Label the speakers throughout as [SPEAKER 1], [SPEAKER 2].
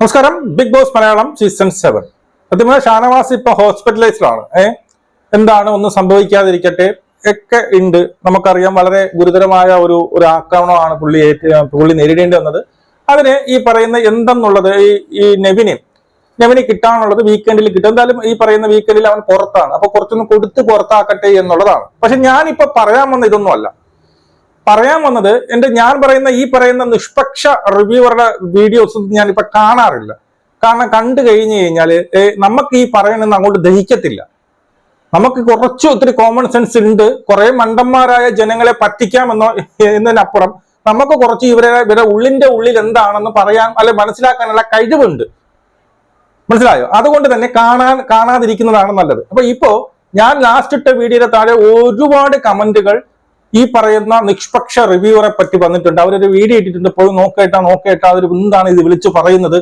[SPEAKER 1] നമസ്കാരം. Big boss Malayalam season seven സത്യമായ ഷാനവാസ് ഇപ്പൊ ഹോസ്പിറ്റലൈസ്ഡ് ആണ് ഏ? എന്താണ്? ഒന്നും സംഭവിക്കാതിരിക്കട്ടെ. ഒക്കെ ഉണ്ട്. നമുക്കറിയാം. വളരെ ഗുരുതരമായ ഒരു ഒരു ആക്രമണമാണ് പുള്ളി പുള്ളി നേരിടേണ്ടി വന്നത്. അതിന് ഈ പറയുന്ന എന്തെന്നുള്ളത് ഈ ഈ നെവിനെ നെവിന് കിട്ടാനുള്ളത് വീക്കെൻഡിൽ കിട്ടും. എന്തായാലും ഈ പറയുന്ന വീക്കെൻഡിൽ അവൻ പുറത്താണ്. അപ്പൊ കുറച്ചൊന്ന് കൊടുത്ത് പുറത്താക്കട്ടെ എന്നുള്ളതാണ്. പക്ഷെ ഞാനിപ്പോ പറയാൻ വന്ന ഇതൊന്നും അല്ല പറയാൻ വന്നത് എന്റെ ഞാൻ പറയുന്ന ഈ പറയുന്ന നിഷ്പക്ഷ റിവ്യൂവറുടെ വീഡിയോസ് ഇപ്പൊ കാണാറില്ല. കാരണം കണ്ടു കഴിഞ്ഞു കഴിഞ്ഞാൽ നമുക്ക് ഈ പറയണമെന്ന് അങ്ങോട്ട് ദഹിക്കത്തില്ല. നമുക്ക് കുറച്ച് ഒത്തിരി കോമൺ സെൻസ് ഉണ്ട്. കുറേ മണ്ടന്മാരായ ജനങ്ങളെ പറ്റിക്കാമെന്നോ എന്നതിനപ്പുറം നമുക്ക് കുറച്ച് ഇവരെ ഇവരെ ഉള്ളിന്റെ ഉള്ളിൽ എന്താണെന്ന് പറയാൻ അല്ലെ മനസ്സിലാക്കാനുള്ള കഴിവുണ്ട്. മനസ്സിലായോ? അതുകൊണ്ട് തന്നെ കാണാൻ കാണാതിരിക്കുന്നതാണ് നല്ലത്. അപ്പൊ ഇപ്പോ ഞാൻ ലാസ്റ്റ് ഇട്ട വീഡിയോയുടെ താഴെ ഒരുപാട് കമന്റുകൾ ഈ പറയുന്ന നിഷ്പക്ഷ റിവ്യൂവറെ പറ്റി വന്നിട്ടുണ്ട്. അവരൊരു വീഡിയോ ഇട്ടിട്ടുണ്ട്. പോയി നോക്കേട്ടാ നോക്കേട്ടാ അവർ എന്താണ് ഇത് വിളിച്ചു പറയുന്നത്?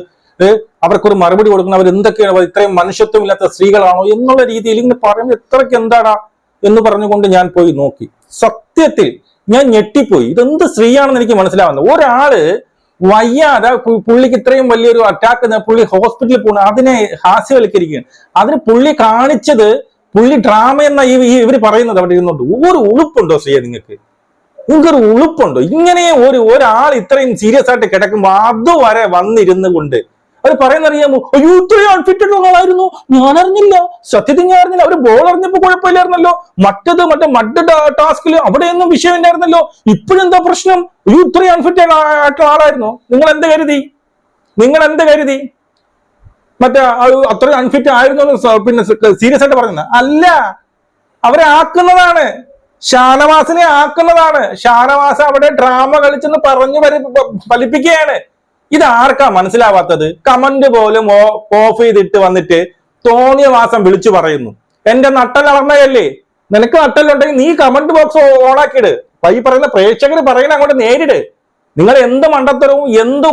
[SPEAKER 1] അവർക്കൊരു മറുപടി കൊടുക്കണം. അവർ എന്തൊക്കെയാണ് ഇത്രയും മനുഷ്യത്വം ഇല്ലാത്ത സ്ത്രീകളാണോ എന്നുള്ള രീതിയിൽ ഇങ്ങനെ പറയുന്നത് എത്രയ്ക്ക് എന്താടാ എന്ന് പറഞ്ഞുകൊണ്ട് ഞാൻ പോയി നോക്കി. സത്യത്തിൽ ഞാൻ ഞെട്ടിപ്പോയി. ഇതെന്ത് സ്ത്രീയാണെന്ന് എനിക്ക് മനസ്സിലാവുന്നത് ഒരാൾ വയ്യാതെ പുള്ളിക്ക് ഇത്രയും വലിയൊരു അറ്റാക്ക് പുള്ളി ഹോസ്പിറ്റലിൽ പോകണം അതിനെ ഹാസ്യവൽക്കരിക്കുകയാണ്. അതിന് പുള്ളി കാണിച്ചത് പുള്ളി ഡ്രാമ എന്ന ഈ ഇവർ പറയുന്നത് അവിടെ ഇരുന്നുണ്ട് ഒരു ഉളുപ്പുണ്ടോ ശ്രീയ നിങ്ങൾക്ക് നിങ്ങൾക്കൊരു ഉളുപ്പുണ്ടോ? ഇങ്ങനെ ഒരു ഒരാൾ ഇത്രയും സീരിയസ് ആയിട്ട് കിടക്കുമ്പോൾ അതുവരെ വന്നിരുന്നു കൊണ്ട്. അവർ പറയുന്ന അറിയാമോ? അയ്യോ ഇത്രയും അൺഫിറ്റഡ് ആളായിരുന്നു. ഞാൻ അറിഞ്ഞില്ല സത്യത്തിൽ ഞാൻ അറിഞ്ഞില്ല. അവർ ബോൾ അറിഞ്ഞപ്പോ കുഴപ്പമില്ലായിരുന്നല്ലോ. മറ്റത് മറ്റേ മഡ് ടാസ്കിൽ അവിടെയൊന്നും വിഷയമില്ലായിരുന്നല്ലോ. ഇപ്പോഴെന്താ പ്രശ്നം? അയ്യോ ഇത്രയും അൺഫിറ്റഡ് ആയിട്ടുള്ള ആളായിരുന്നു. നിങ്ങൾ എന്ത് കരുതി? നിങ്ങൾ എന്ത് കരുതി? മറ്റേ അത്ര അൺഫിറ്റ് ആയിരുന്നു പിന്നെ സീരിയസ് ആയിട്ട് പറയുന്നത്. അല്ല അവരെ ആക്കുന്നതാണ്. ഷാനവാസിനെ ആക്കുന്നതാണ്. ഷാനവാസ് അവിടെ ഡ്രാമ കളിച്ചെന്ന് പറഞ്ഞു ഫലിപ്പിക്കുകയാണ്. ഇത് ആർക്കാ മനസ്സിലാവാത്തത്? കമന്റ് പോലും ഓഫ് ചെയ്തിട്ട് വന്നിട്ട് തോന്നിയ മാസം വിളിച്ചു പറയുന്നു. എന്റെ നട്ടൽ നിനക്ക് നട്ടലുണ്ടെങ്കിൽ നീ കമന്റ് ബോക്സ് ഓണാക്കിയിട്. പൈ പറയുന്ന പ്രേക്ഷകർ പറയുന്ന അങ്ങോട്ട് നേരിട്. നിങ്ങൾ എന്ത് മണ്ടത്തരവും എന്ത്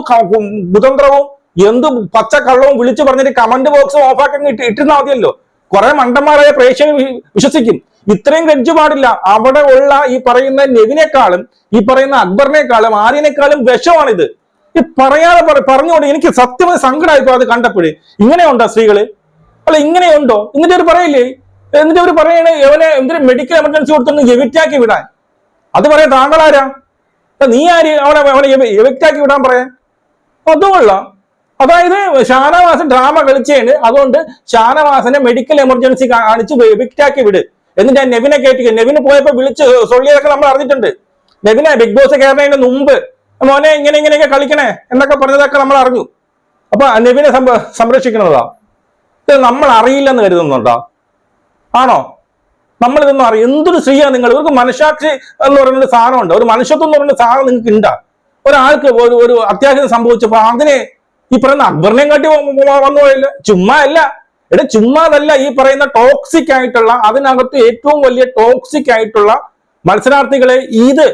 [SPEAKER 1] കുതന്ത്രവും എന്ത് പച്ച കള്ളവും വിളിച്ചു പറഞ്ഞിട്ട് കമന്റ് ബോക്സ് ഓഫാക്കി ഇട്ട് ഇട്ടിരുന്നാൽ മതിയല്ലോ. കുറെ മണ്ടന്മാരായ പ്രേക്ഷകർ വിശ്വസിക്കും. ഇത്രയും ഗഡ്ജ് പാടില്ല. അവിടെ ഉള്ള ഈ പറയുന്ന നെവിനേക്കാളും ഈ പറയുന്ന അക്ബറിനേക്കാളും ആര്യനേക്കാളും വിഷമാണിത്. ഈ പറയാതെ പറ- പറഞ്ഞുകൊണ്ട് എനിക്ക് സത്യമായി സങ്കടമായിപ്പോ അത് കണ്ടപ്പോഴേ. ഇങ്ങനെയുണ്ടോ സ്ത്രീകൾ? അല്ല ഇങ്ങനെയുണ്ടോ? എന്നിട്ട് അവർ പറയില്ലേ? എന്നിട്ട് അവർ പറയണേ ഇവനെ എന്തൊരു മെഡിക്കൽ എമർജൻസി കൊടുത്തൊന്ന് എവിറ്റാക്കി വിടാൻ. അത് പറയാൻ താങ്കളാരാ നീ ആര്? അവനെ അവനെ എവിറ്റാക്കി വിടാൻ പറയാൻ. അതുകൊള്ളാം അതായത് ഷാനവാസൻ ഡ്രാമ കളിച്ചേണ് അതുകൊണ്ട് ഷാനവാസനെ മെഡിക്കൽ എമർജൻസി കാണിച്ച് വിക്റ്റാക്കി വിട്. എന്നിട്ട് ഞാൻ നെവിനെ കയറ്റി നെവിന് പോയപ്പോ വിളിച്ച് സൊള്ളിയതൊക്കെ നമ്മൾ അറിഞ്ഞിട്ടുണ്ട്. നെവിനെ ബിഗ് ബോസ് കയറുന്നതിന് മുമ്പ് മോനെ ഇങ്ങനെ ഇങ്ങനെയൊക്കെ കളിക്കണേ എന്നൊക്കെ പറഞ്ഞതൊക്കെ നമ്മൾ അറിഞ്ഞു. അപ്പൊ നെവിനെ സംര- സംരക്ഷിക്കുന്നതാ ഇത് നമ്മൾ അറിയില്ലെന്ന് കരുതുന്നുണ്ടോ? ആണോ? നമ്മൾ ഇതൊന്നും അറിയാം എന്തൊരു സ്ത്രീയാണ് നിങ്ങൾ? ഇവർക്ക് മനുഷ്യാക്ഷി എന്ന് പറയുന്ന സാധനമുണ്ട്. ഒരു മനുഷ്യത്വം എന്ന് പറയുന്ന സാധനം നിങ്ങൾക്ക് ഉണ്ടാ ഒരാൾക്ക് ഒരു ഒരു അത്യാഹിതം സംഭവിച്ചപ്പോ അതിനെ ഈ പറയുന്ന അക്ബറിനെയും കാട്ടി വന്നു പോയില്ല. ചുമ്മാ അല്ല എടാ ചുമ്മാതല്ല ഈ പറയുന്ന ടോക്സിക് ആയിട്ടുള്ള അതിനകത്ത് ഏറ്റവും വലിയ ടോക്സിക് ആയിട്ടുള്ള മത്സരാർത്ഥികളെ ഇത്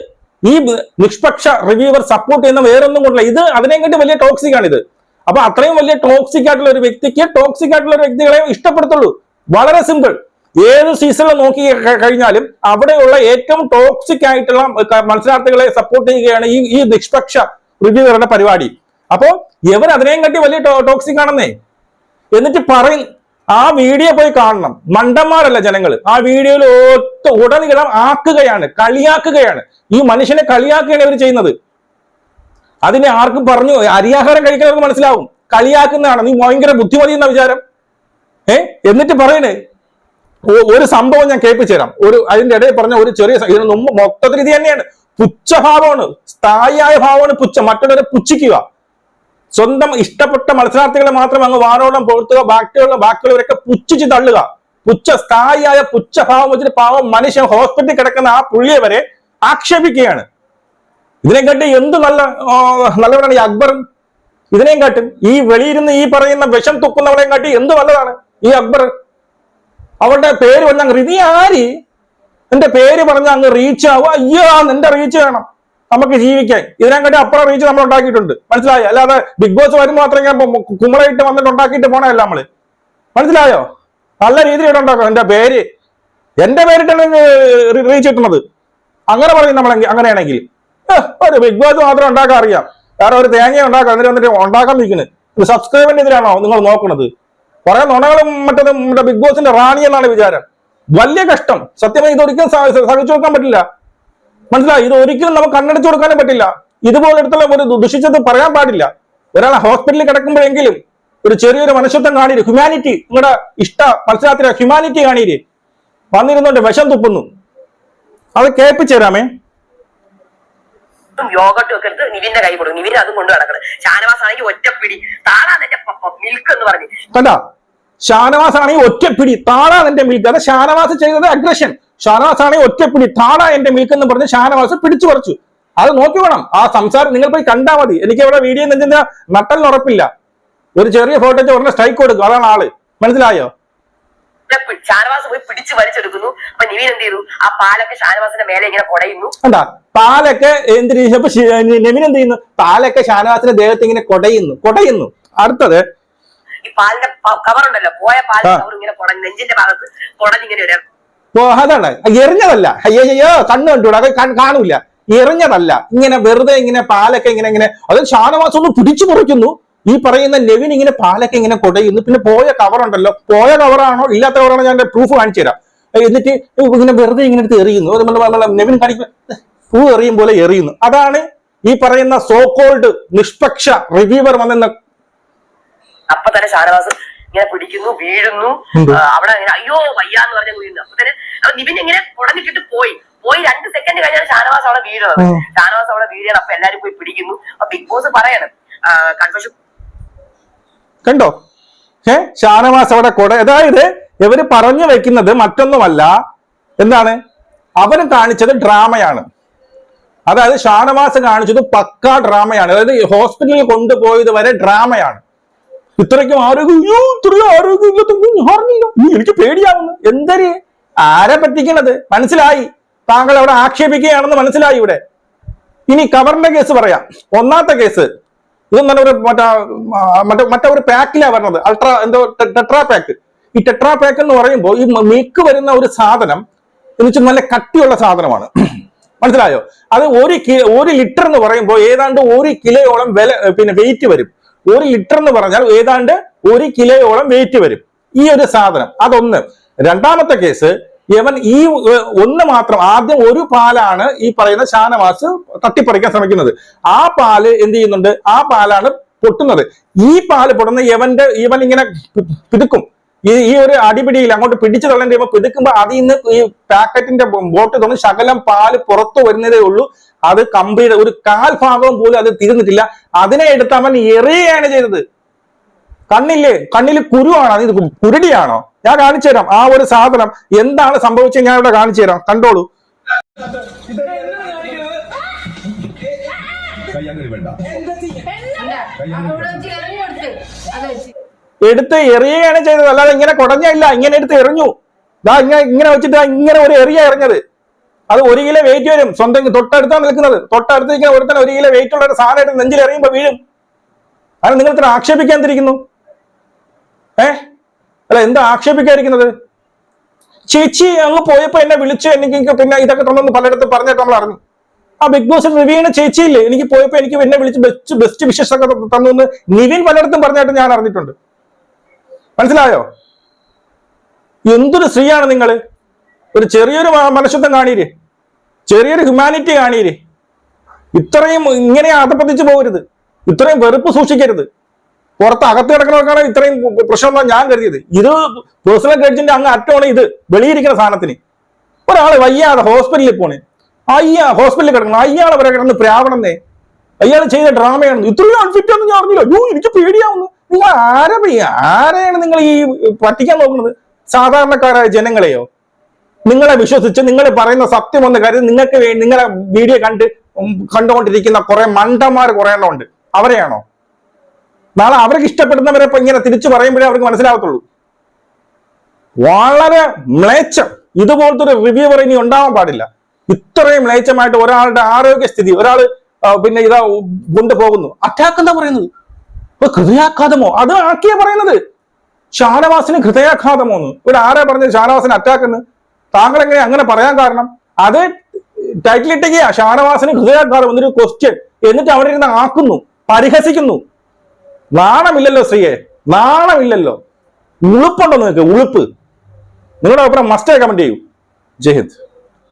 [SPEAKER 1] ഈ നിഷ്പക്ഷ റിവ്യൂവർ സപ്പോർട്ട് ചെയ്യുന്ന വേറൊന്നും കൊണ്ടല്ല. ഇത് അതിനെക്കാട്ടി വലിയ ടോക്സിക് ആണിത്. അപ്പൊ അത്രയും വലിയ ടോക്സിക് ആയിട്ടുള്ള ഒരു വ്യക്തിക്ക് ടോക്സിക് ആയിട്ടുള്ള ഒരു വ്യക്തികളെ ഇഷ്ടപ്പെടുത്തുള്ളൂ. വളരെ സിമ്പിൾ ഏത് സീസണിൽ നോക്കി കഴിഞ്ഞാലും അവിടെയുള്ള ഏറ്റവും ടോക്സിക് ആയിട്ടുള്ള മത്സരാർത്ഥികളെ സപ്പോർട്ട് ചെയ്യുകയാണ് ഈ ഈ നിഷ്പക്ഷ റിവ്യൂവറുടെ പരിപാടി. അപ്പോ ഇവർ അതിനെയും കട്ടി വലിയ ടോക്സിക് ആണെന്നേ. എന്നിട്ട് പറയും ആ വീഡിയോ പോയി കാണണം. മണ്ടന്മാരല്ല ജനങ്ങൾ ആ വീഡിയോയിൽ ഒത്ത ഉടനീളം ആക്കുകയാണ് കളിയാക്കുകയാണ്. ഈ മനുഷ്യനെ കളിയാക്കുകയാണ് ഇവർ ചെയ്യുന്നത്. അതിനെ ആർക്കും പറഞ്ഞു അരിയാഹാരം കഴിക്കുന്നവർക്ക് മനസ്സിലാവും. കളിയാക്കുന്നതാണ് നീ ഭയങ്കര ബുദ്ധിമതി എന്ന വിചാരം. ഏ? എന്നിട്ട് പറയണേ ഒരു സംഭവം ഞാൻ കേൾപ്പിച്ചു തരാം ഒരു അതിന്റെ ഇടയിൽ പറഞ്ഞ ഒരു ചെറിയ മൊത്തത്തിൽ ഇത് തന്നെയാണ്. പുച്ഛഭാവമാണ്. സ്ഥായിയായ ഭാവമാണ് പുച്ഛം. മറ്റുള്ളവരെ പുച്ഛിക്കുക. സ്വന്തം ഇഷ്ടപ്പെട്ട മത്സരാർത്ഥികളെ മാത്രം അങ്ങ് വാനോളം പുറത്തുക ബാക്കിയുള്ള ബാക്കിയുള്ളവരൊക്കെ പുച്ഛിച്ച് തള്ളുക. പുച്ഛ സ്ഥായിയായ പുച്ഛഭാവം വെച്ചിട്ട് പാവം മനുഷ്യൻ ഹോസ്പിറ്റലിൽ കിടക്കുന്ന ആ പുള്ളിയെ വരെ ആക്ഷേപിക്കുകയാണ്. ഇതിനെക്കാട്ടി എന്ത് നല്ല നല്ലവരാണ് ഈ അക്ബറും ഇതിനെയും കാട്ടും. ഈ വെളിയിരുന്ന് ഈ പറയുന്ന വിഷം തുക്കുന്നവനെയും കാട്ടി എന്ത് നല്ലതാണ് ഈ അക്ബർ? അവളുടെ പേര് പറഞ്ഞ നീ ആര്. എന്റെ പേര് പറഞ്ഞ അങ്ങ് റീച്ച് ആവുക. അയ്യോ നിന്റെ റീച്ച് വേണം. നമുക്ക് ജീവിക്കാൻ. ഇതിനെക്കാട്ടി അപ്പുറം റീച്ച് നമ്മൾ ഉണ്ടാക്കിയിട്ടുണ്ട്. മനസ്സിലായോ? അല്ലാതെ ബിഗ് ബോസ് വരുമ്പോൾ മാത്രം ഇങ്ങനെ കുമ്മളയിട്ട് വന്നിട്ട് ഉണ്ടാക്കിയിട്ട് പോണല്ല നമ്മൾ. മനസ്സിലായോ? നല്ല രീതിയിൽ ഉണ്ടാക്കാം എന്റെ പേര്. എന്റെ പേരിട്ടാണ് റീച്ച് കിട്ടുന്നത്. അങ്ങനെ പറയും നമ്മൾ അങ്ങനെയാണെങ്കിൽ. ഒരു ബിഗ് ബോസ് മാത്രം ഉണ്ടാക്കാൻ അറിയാം. വേറെ ഒരു തേങ്ങ ഉണ്ടാക്കാം എന്നിട്ട് വന്നിട്ട് ഉണ്ടാക്കാൻ നിൽക്കുന്നത് സബ്സ്ക്രൈബിന്റെ എതിരാണോ നിങ്ങൾ നോക്കുന്നത് കുറെ നുണകളും മറ്റതും മറ്റേ ബിഗ് ബോസിന്റെ റാണി എന്നാണ് വിചാരം. വലിയ കഷ്ടം. സത്യമായി ഇത് ഒരിക്കലും സ- സ- സഹിച്ചു നോക്കാൻ പറ്റില്ല. മനസ്സിലായി? ഇത് ഒരിക്കലും നമുക്ക് കണ്ണടച്ചു കൊടുക്കാനും പറ്റില്ല. ഇതുപോലെടുത്തുള്ള ഒരു ദുഷിച്ചത് പറയാൻ പാടില്ല. ഒരാൾ ഹോസ്പിറ്റലിൽ കിടക്കുമ്പോഴെങ്കിലും ഒരു ചെറിയൊരു മനുഷ്യത്വം കാണിയില്ല ഹ്യൂമാനിറ്റി നിങ്ങളുടെ ഇഷ്ട മത്സരത്തിലെ ഹ്യൂമാനിറ്റി കാണിയില്ല വന്നിരുന്നോണ്ട് വിഷം തുപ്പുന്നു. അത് കേൾപ്പിച്ചു തരാമേ.
[SPEAKER 2] യോഗട്ടും ഒക്കെ എടുത്ത് നിവിന്റെ കൈ കൊടുക്കും. നിവിൻ അതും കൊണ്ട് നടക്കണം. ഷാനവാസ് ആണെങ്കിൽ ഒറ്റപ്പിടി താളാ എന്റെ മിൽക്ക് എന്ന് പറഞ്ഞു.
[SPEAKER 1] കണ്ട? ഷാനവാസ് ആണെങ്കിൽ ഒറ്റപ്പിടി. താഴാ എന്റെ മിൽക്ക് അത് ഷാനവാസ് ചെയ്തത് അഗ്രഷൻ ഷാനവാസ് ആണെങ്കിൽ ഒറ്റപ്പിടി താണ എന്റെ മിൽക്ക് എന്ന് പറഞ്ഞ് ഷാനവാസ് പിടിച്ചു പറിച്ചു. അത് നോക്കി വേണം. ആ സംസാരം നിങ്ങൾ പോയി കണ്ടാൽ മതി. എനിക്ക് ഇവിടെ വീഡിയോ നെഞ്ചിന്റെ നട്ടലിന് ഉറപ്പില്ല. ഒരു ചെറിയ ഫോട്ടോ ഉടനെ സ്ട്രൈക്ക് കൊടുക്കും. അതാണ് ആൾ. മനസ്സിലായോ?
[SPEAKER 2] ഷാനവാസ് പോയി പിടിച്ചു വലിച്ചെടുക്കുന്നു. അപ്പൊ നിവീൻ എന്ത് ചെയ്തു? ആ പാലൊക്കെ ഷാനവാസിന്റെ മേലെ ഇങ്ങനെ കൊടയുന്നു.
[SPEAKER 1] പാലൊക്കെ എന്ത് നെവിൻ എന്ത് ചെയ്യുന്നു? പാലൊക്കെ ഷാനവാസിന്റെ ദേഹത്ത് ഇങ്ങനെ കൊടയുന്നു. കൊടയുന്നു. അടുത്തത്?
[SPEAKER 2] ഈ പാലിന്റെ കവർ ഉണ്ടല്ലോ. പോയ
[SPEAKER 1] പാലിന്റെ
[SPEAKER 2] കവർ ഇങ്ങനെ കുടഞ്ഞ് നെഞ്ചിന്റെ ഭാഗത്ത് കുടഞ്ഞിങ്ങനെ ഒരു
[SPEAKER 1] ഓ അതാണ് എറിഞ്ഞതല്ല. അയ്യോ കണ്ണ് കണ്ടുകൂടാ കാണൂല. എറിഞ്ഞതല്ല. ഇങ്ങനെ വെറുതെ ഇങ്ങനെ പാലൊക്കെ ഇങ്ങനെ ഇങ്ങനെ അത് ഷാനവാസ് ഒന്ന് പിടിച്ചു കുറയ്ക്കുന്നു ഈ പറയുന്ന നെവിൻ ഇങ്ങനെ പാലൊക്കെ ഇങ്ങനെ കൊടയുന്നു. പിന്നെ പോയ കവർ ഉണ്ടല്ലോ. പോയ കവറാണോ ഇല്ലാത്ത കവറാണോ ഞാൻ പ്രൂഫ് കാണിച്ചു തരാം. എന്നിട്ട് ഇങ്ങനെ വെറുതെ ഇങ്ങനെ എടുത്ത് എറിയുന്നു. നെവിൻ കാണിക്കുന്ന പൂ എറിയും പോലെ എറിയുന്നു. അതാണ് ഈ പറയുന്ന സോ കോൾഡ് നിഷ്പക്ഷ റിവ്യൂവർ വന്നെന്ന
[SPEAKER 2] അപ്പൊ തന്നെ ഷാനവാസ് ഇങ്ങനെ പിടിക്കുന്നു വീഴുന്നു. അവിടെ അയ്യോ വയ്യാന്ന് പറഞ്ഞ വീഴുന്നു. അപ്പൊ തന്നെ അപ്പൊ നിവിൻ ഇങ്ങനെ കുടഞ്ഞിട്ടിട്ട് പോയി. പോയി രണ്ട് സെക്കൻഡ് കഴിഞ്ഞാൽ ഷാനവാസ് അവിടെ വീഴുന്നത് ഷാനവാസ് അവിടെ വീഴുകയാണ് അപ്പൊ എല്ലാരും പോയി പിടിക്കുന്നു. അപ്പൊ ബിഗ് ബോസ് പറയണം കൺഫ്യൂഷൻ
[SPEAKER 1] കണ്ടോ? ഏ ഷാനവാസ് അവിടെ കൊട അതായത് ഇവർ പറഞ്ഞു വെക്കുന്നത് മറ്റൊന്നുമല്ല. എന്താണ്? അവർ കാണിച്ചത് ഡ്രാമയാണ്. അതായത് ഷാനവാസ് കാണിച്ചത് പക്കാ ഡ്രാമയാണ്. അതായത് ഹോസ്പിറ്റലിൽ കൊണ്ടുപോയത് വരെ ഡ്രാമയാണ്. ഇത്രയ്ക്കും ആരോഗ്യം അയ്യോ ഇത്രയും ആരോഗ്യം ഇല്ലാത്തൊന്നും ഞാൻ അറിഞ്ഞില്ല. എനിക്ക് പേടിയാവുന്നു. എന്തര് ആരെ പറ്റിക്കണത്? മനസ്സിലായി. താങ്കൾ അവിടെ ആക്ഷേപിക്കുകയാണെന്ന് മനസ്സിലായി ഇവിടെ. ഇനി കവറിന്റെ കേസ് പറയാം. ഒന്നാമത്തെ കേസ് ഇത് തന്നെ ഒരു മറ്റാ മറ്റേ ഒരു പാക്കിലാ പറഞ്ഞത്. അൾട്രാ എന്തോ ടെട്രാ പാക്ക് ഈ ടെട്രാ പാക്ക് എന്ന് പറയുമ്പോൾ ഈ മിക്ക് വരുന്ന ഒരു സാധനം എന്ന് വെച്ചാൽ നല്ല കട്ടിയുള്ള സാധനമാണ്. മനസ്സിലായോ? അത് ഒരു ഒരു ലിറ്റർ എന്ന് പറയുമ്പോൾ ഏതാണ്ട് ഒരു കിലോയോളം വില പിന്നെ വെയിറ്റ് വരും. ഒരു ലിറ്റർ എന്ന് പറഞ്ഞാൽ ഏതാണ്ട് ഒരു കിലോയോളം വെയിറ്റ് വരും. ഈ ഒരു സാധനം. അതൊന്ന്. രണ്ടാമത്തെ കേസ് ഇവൻ ഈ ഒന്ന് മാത്രം ആദ്യം ഒരു പാലാണ് ഈ പറയുന്ന ഷാനവാസ് തട്ടിപ്പറിക്കാൻ ശ്രമിക്കുന്നത്. ആ പാൽ എന്ത് ചെയ്യുന്നുണ്ട്? ആ പാലാണ് പൊട്ടുന്നത്. ഈ പാൽ പൊട്ടുന്ന യവന്റെ ഇവൻ ഇങ്ങനെ പിതുക്കും ഈ ഈ ഒരു അടിപിടിയിൽ അങ്ങോട്ട് പിടിച്ചു തള്ളേണ്ടി വരുമ്പോൾ പിടുക്കുമ്പോൾ അതിൽ നിന്ന് ഈ പാക്കറ്റിന്റെ ബോട്ട് തുറന്ന് ശകലം പാൽ പുറത്തു വരുന്നതേ ഉള്ളൂ. അത് കമ്പിയുടെ ഒരു കാൽ ഭാഗവും പോലും അത് തീർന്നിട്ടില്ല അതിനെ എടുത്ത് അവൻ എറിയുകയാണ് ചെയ്തത്. കണ്ണില്ലേ? കണ്ണിൽ കുരുവാണോ. അത് കുരുടിയാണോ? ഞാൻ കാണിച്ചു തരാം. ആ ഒരു സാധനം എന്താണ് സംഭവിച്ചത് ഞാൻ ഇവിടെ കാണിച്ചു തരാം. കണ്ടോളൂ.
[SPEAKER 3] വേണ്ട.
[SPEAKER 1] എടുത്ത് എറിയുകയാണ് ചെയ്തത്. അല്ലാതെ ഇങ്ങനെ കുടഞ്ഞില്ല ഇങ്ങനെ എടുത്ത് എറിഞ്ഞു. ദാ ഇങ്ങനെ ഇങ്ങനെ വെച്ചിട്ട് ഇങ്ങനെ ഒരു എറിയ എറിഞ്ഞത്. അത് ഒരു കിലോ വെയിറ്റ് വരും. സ്വന്തം തൊട്ടടുത്താണ് നിൽക്കുന്നത്. തൊട്ടടുത്ത് ഇങ്ങനെ തന്നെ ഒരു കിലോ വെയിറ്റ് ഉള്ള ഒരു സാധനം എടുത്ത് നെഞ്ചിൽ എറിയുമ്പോൾ വീഴും. അത് നിങ്ങൾ ഇത്ര ആക്ഷേപിക്കാൻ തിരിക്കുന്നു ഏ? അല്ല എന്താ ആക്ഷേപിക്കാതിരിക്കുന്നത്? ചേച്ചി അങ്ങ് പോയപ്പോ എന്നെ വിളിച്ചു. എനിക്ക് പിന്നെ ഇതൊക്കെ തന്നു പലയിടത്ത് പറഞ്ഞിട്ട് നമ്മൾ അറിഞ്ഞു ആ ബിഗ് ബോസ് റിവ്യൂ ചേച്ചിയില്ലേ? എനിക്ക് പോയപ്പോ എനിക്ക് എന്നെ വിളിച്ച് ബെസ്റ്റ് ബെസ്റ്റ് ഒക്കെ തന്നു നിവിൻ പലയിടത്തും പറഞ്ഞായിട്ട് ഞാൻ അറിഞ്ഞിട്ടുണ്ട്. മനസ്സിലായോ? എന്തൊരു സ്ത്രീയാണ് നിങ്ങൾ ഒരു ചെറിയൊരു മനുഷ്യത്വം കാണീര് ചെറിയൊരു ഹ്യൂമാനിറ്റി കാണീര് ഇത്രയും ഇങ്ങനെ അധപ്പതിച്ചു പോകരുത്. ഇത്രയും വെറുപ്പ് സൂക്ഷിക്കരുത്. പുറത്ത് അകത്ത് കിടക്കുന്നവർക്കാണ് ഇത്രയും പ്രശ്നം ഞാൻ കരുതിയത്. ഇത് പേഴ്സണൽ ഗഡ്ജിന്റെ അങ്ങ് അറ്റമാണ് ഇത്. വെളിയിരിക്കുന്ന സാധനത്തിന്. ഒരാൾ വയ്യാതെ ഹോസ്പിറ്റലിൽ പോണേ. അയ്യാ ഹോസ്പിറ്റലിൽ കിടക്കണം അയ്യാളെ വരെ കിടന്ന് പ്രാവണമെന്നേ അയാൾ ചെയ്ത ഡ്രാമയാണെന്ന് ഇത്രയും അൺഫിറ്റ് ഒന്നും ഞാൻ അറിഞ്ഞില്ല. അയ്യോ എനിക്ക് പേടിയാവുന്നു. നിങ്ങൾ ആരാ ആരെയാണ് നിങ്ങൾ ഈ പറ്റിക്കാൻ നോക്കുന്നത്? സാധാരണക്കാരായ ജനങ്ങളെയോ? നിങ്ങളെ വിശ്വസിച്ച് നിങ്ങൾ പറയുന്ന സത്യം ഒന്ന് കരുതി നിങ്ങൾക്ക് നിങ്ങളെ വീഡിയോ കണ്ട് കണ്ടുകൊണ്ടിരിക്കുന്ന കുറെ മണ്ടന്മാർ കുറെ അവരെയാണോ? നാളെ അവർക്ക് ഇഷ്ടപ്പെടുന്നവരെ ഇങ്ങനെ തിരിച്ചു പറയുമ്പോഴേ അവർക്ക് മനസ്സിലാവത്തുള്ളൂ. വളരെ മ്ലേച്ഛം. ഇതുപോലത്തെ ഒരു റിവ്യൂവർ ഇനി ഉണ്ടാവാൻ പാടില്ല. ഇത്രയും മ്ലേച്ഛമായിട്ട് ഒരാളുടെ ആരോഗ്യസ്ഥിതി ഒരാൾ പിന്നെ ഇതാ കൊണ്ടുപോകുന്നു. അറ്റാക്ക് എന്താ പറയുന്നത്? ഇപ്പൊ ഹൃദയാഘാതമോ? അത് ആക്കിയ പറയുന്നത്. ഷാനവാസിന് ഹൃദയാഘാതമോ എന്ന്. ഇവിടെ ആരാ പറഞ്ഞത് ഷാനവാസിന് അറ്റാക്ക് എന്ന്? താങ്കൾ എങ്ങനെ അങ്ങനെ പറയാൻ കാരണം? അത് ടൈറ്റിൽ ഇട്ടുകയാ ഷാനവാസിന് ഹൃദയാഘാതം എന്നൊരു ക്വസ്റ്റ്യൻ എന്നിട്ട് അവിടെ ഇരുന്ന് ആക്കുന്നു പരിഹസിക്കുന്നു. നാണമില്ലല്ലോ ശ്രീയെ നാണമില്ലല്ലോ. ഉളുപ്പുണ്ടോ നിങ്ങൾക്ക്? ഉളുപ്പ്. നിങ്ങളുടെ അഭിപ്രായം മസ്റ്റ് കമന്റ് ചെയ്യൂ. ജയ് ഹിന്ദ്.